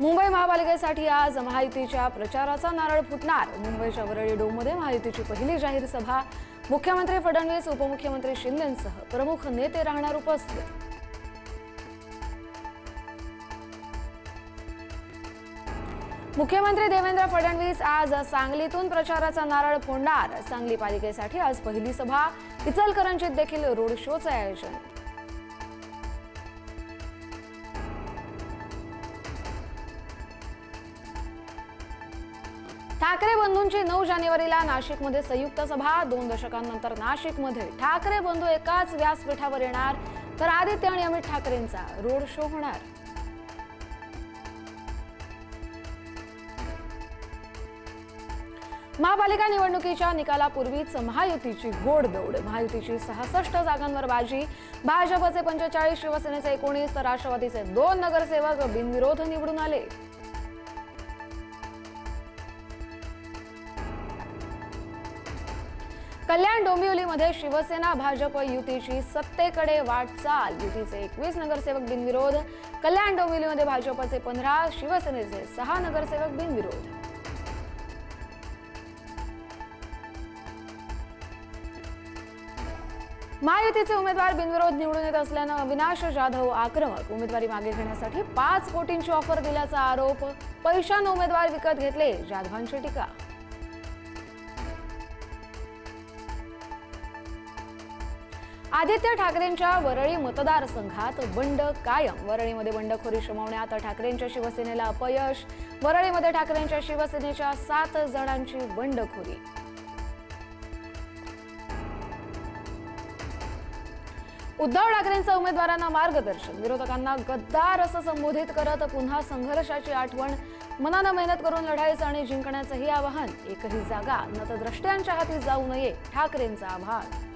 मुंबई महापालिकेसाठी आज महायुतीच्या प्रचाराचा नारळ फुटणार. मुंबईच्या वरळी डोममध्ये महायुतीची पहिली जाहीर सभा. मुख्यमंत्री फडणवीस उपमुख्यमंत्री शिंदेसह प्रमुख नेते राहणार उपस्थित. मुख्यमंत्री देवेंद्र फडणवीस आज सांगलीतून प्रचाराचा नारळ फोडणार. सांगली पालिकेसाठी आज पहिली सभा. इचलकरंजीत देखील रोड शोचं आयोजन. ठाकरे बंधूंची नऊ जानेवारीला नाशिकमध्ये संयुक्त सभा. दोन दशकांनंतर नाशिकमध्ये ठाकरे बंधू एकाच व्यासपीठावर येणार. तर आदित्य आणि अमित ठाकरेंचा रोड शो होणार. महापालिका निवडणुकीच्या निकालापूर्वीच महायुतीची घोडदौड महायुतीची सहासष्ट जागांवर बाजी. भाजपचे पंचेचाळीस शिवसेनेचे एकोणीस तर राष्ट्रवादीचे दोन नगरसेवक बिनविरोध निवडून आले. कल्याण डोंबिवलीमध्ये शिवसेना भाजप युतीची सत्तेकडे वाटचाल. युतीचे एकवीस नगरसेवक बिनविरोध. कल्याण डोंबिवलीमध्ये भाजपचे पंधरा शिवसेनेचे सहा नगरसेवक बिनविरोध. महायुतीचे उमेदवार बिनविरोध निवडून येत असल्यानं अविनाश जाधव आक्रमक. उमेदवारी मागे घेण्यासाठी पाच कोटींची ऑफर दिल्याचा आरोप. पैशानं उमेदवार विकत घेतले जाधवांची टीका. आदित्य ठाकरेंच्या वरळी मतदारसंघात बंड कायम. वरळीमध्ये बंडखोरी शमवण्यात ठाकरेंच्या शिवसेनेला अपयश. वरळीमध्ये ठाकरेंच्या शिवसेनेच्या सात जणांची बंडखोरी. उद्धव ठाकरेंचा उमेदवारांना मार्गदर्शन. विरोधकांना गद्दार असं संबोधित करत पुन्हा संघर्षाची आठवण. मनानं मेहनत करून लढायचं आणि जिंकण्याचंही आवाहन. एकही जागा नतद्रष्ट्यांच्या हाती जाऊ नये ठाकरेंचा आभार.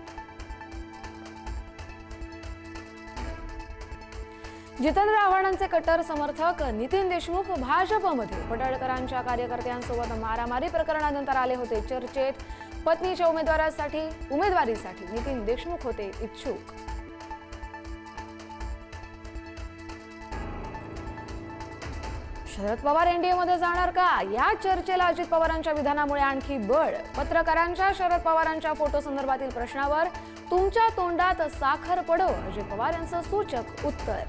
जितेंद्र आव्हाडांचे कट्टर समर्थक नितीन देशमुख भाजपमध्ये. पडळकरांच्या कार्यकर्त्यांसोबत मारामारी प्रकरणानंतर आले होते चर्चेत. पत्नीच्या उमेदवारासाठी उमेदवारीसाठी नितीन देशमुख होते इच्छुक. शरद पवार एनडीएमध्ये जाणार का? या चर्चेला अजित पवारांच्या विधानामुळे आणखी बळ. पत्रकारांच्या शरद पवारांच्या फोटो संदर्भातील प्रश्नावर तुमच्या तोंडात साखर पडो. अजित पवार यांचं सूचक उत्तर.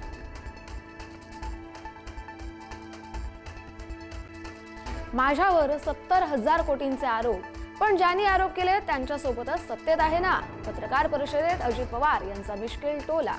माझ्यावर सत्तर हजार कोटींचे आरोप. पण ज्यांनी आरोप केले त्यांच्यासोबतच सत्तेत आहे ना? पत्रकार परिषदेत अजित पवार यांचा मिश्किल टोला.